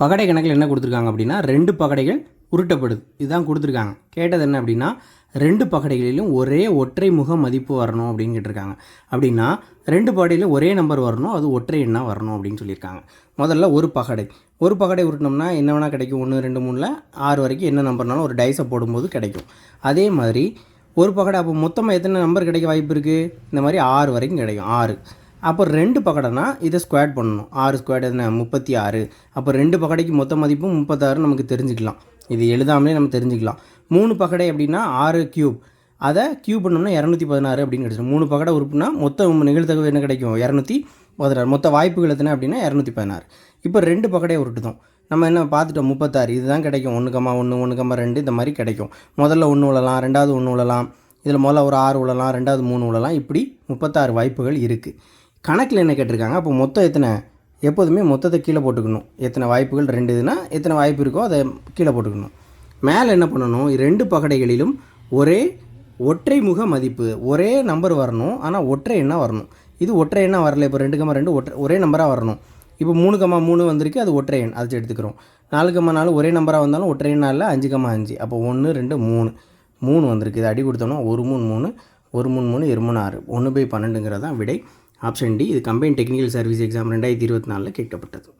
பகடை கணக்கில் என்ன கொடுத்துருக்காங்க அப்படின்னா ரெண்டு பகடைகள் உருட்டப்படுது. இதுதான் கொடுத்துருக்காங்க. கேட்டது என்ன அப்படின்னா ரெண்டு பகடைகளிலும் ஒரே ஒற்றை முக மதிப்பு வரணும் அப்படின்னு கேட்டிருக்காங்க. அப்படின்னா ரெண்டு பகடையிலும் ஒரே நம்பர் வரணும் அது ஒற்றை எண்ணாக வரணும் அப்படின்னு சொல்லியிருக்காங்க. முதல்ல ஒரு பகடை. ஒரு பகடை உருட்டினோம்னா என்ன வேணால் கிடைக்கும். ஒன்று ரெண்டு மூணில் ஆறு வரைக்கும் என்ன நம்பர்னாலும் ஒரு டைஸை போடும்போது கிடைக்கும். அதே மாதிரி ஒரு பகடை அப்போ மொத்தமாக எத்தனை நம்பர் கிடைக்க வாய்ப்பு இருக்குது இந்த மாதிரி ஆறு வரைக்கும் கிடைக்கும். ஆறு. அப்போ ரெண்டு பக்கடைனா இதை ஸ்கொயர் பண்ணணும். ஆறு ஸ்கொயர் என்ன முப்பத்தி ஆறு. அப்போ ரெண்டு பகடைக்கு மொத்த மதிப்பும் முப்பத்தாறு நமக்கு தெரிஞ்சுக்கலாம். இது எழுதாமலே நம்ம தெரிஞ்சுக்கலாம். மூணு பகடை அப்படின்னா ஆறு கியூப் அதை கியூப் பண்ணோம்னா இரநூத்தி பதினாறு அப்படின்னு கிடச்சிடும் மூணு பக்கடை உறுப்புனா மொத்த நிகழ்த்தகவு என்ன கிடைக்கும்? இரநூத்தி பதினாறு. மொத்த வாய்ப்புகள் எத்தனை அப்படின்னா இரநூத்தி பதினாறு. இப்போ ரெண்டு பகடையை உருட்டுதோம். நம்ம என்ன பார்த்துட்டோம்? முப்பத்தாறு. இதுதான் கிடைக்கும். ஒன்று கம்மா ஒன்று ஒன்று கம்மா ரெண்டு இந்த மாதிரி கிடைக்கும். முதல்ல ஒன்று விழலாம் ரெண்டாவது ஒன்று விழலாம் இதில் முதல்ல ஒரு ஆறு விழலாம் ரெண்டாவது மூணு விழலாம் இப்படி முப்பத்தாறு வாய்ப்புகள் இருக்குது கணக்கில் என்ன கேட்டிருக்காங்க? அப்போ மொத்தம் எத்தனை? எப்போதுமே மொத்தத்தை கீழே போட்டுக்கணும். எத்தனை வாய்ப்புகள் ரெண்டு இதுனா எத்தனை வாய்ப்பு இருக்கோ அதை கீழே போட்டுக்கணும். மேலே என்ன பண்ணணும்? ரெண்டு பகடைகளிலும் ஒரே ஒற்றை முக மதிப்பு ஒரே நம்பர் வரணும். ஆனால் ஒற்றை எண்ணாக வரணும். இது ஒற்றை எண்ணாக வரல. இப்போ ரெண்டு கம்மா ரெண்டு ஒற்றை ஒரே நம்பராக வரணும். இப்போ மூணு கம்மா மூணு வந்திருக்கு அது ஒற்றை எண். அதை எடுத்துக்கிறோம். நாலு கம்மா நாலு ஒரே நம்பராக வந்தாலும் ஒற்றை எண்ணாக இல்லை அஞ்சு கம்மா அஞ்சு. அப்போ ஒன்று ரெண்டு மூணு. மூணு வந்திருக்கு. இது அடி கொடுத்தோம்னா ஒரு மூணு மூணு ஒரு மூணு மூணு இரு மூணு ஆறு. ஒன்று பை பன்னெண்டுங்கிறது தான் விடை. ஆப்ஷன் டி இது கம்பைன் டெக்னிக்கல் சர்வீஸ் எக்ஸாம் ரெண்டாயிரத்தி இருபத்தி நாலில் கேட்கப்பட்டது.